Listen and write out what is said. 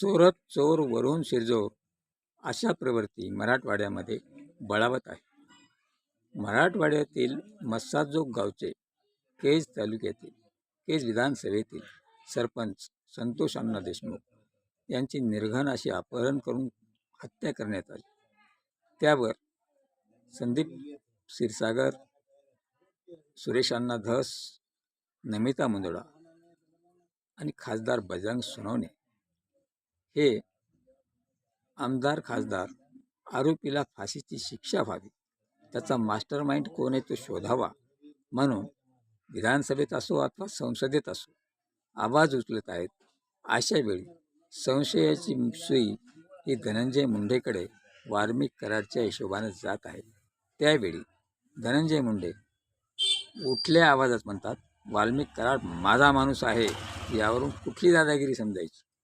चोरत चोर वरून शिरजो अशा प्रवृत्ती मराठवाड्यामध्ये बळावत आहे. मराठवाड्यातील मस्साजोग गावचे केज तालुक्यातील केज विधानसभेतील सरपंच संतोष अण्णा देशमुख यांची निर्घन अशी अपहरण करून हत्या करण्यात आली. त्यावर संदीप क्षीरसागर सुरेश अण्णा धस नमिता मुंदडा आणि खासदार बजरंग सोनवणे हे आमदार खासदार आरोपीला फाशीची शिक्षा व्हावी. त्याचा मास्टर माइंड कोण आहे तो शोधावा म्हणून विधानसभेत असो अथवा संसदेत असो आवाज उचलत आहेत. अशा वेळी संशयाची सुई ही धनंजय मुंडेकडे वाल्मिक करारच्या हिशोबाने जात आहे. त्यावेळी धनंजय मुंडे उठल्या आवाजात म्हणतात वाल्मिक कराड माझा माणूस आहे यावरून कुठली दादागिरी समजायची?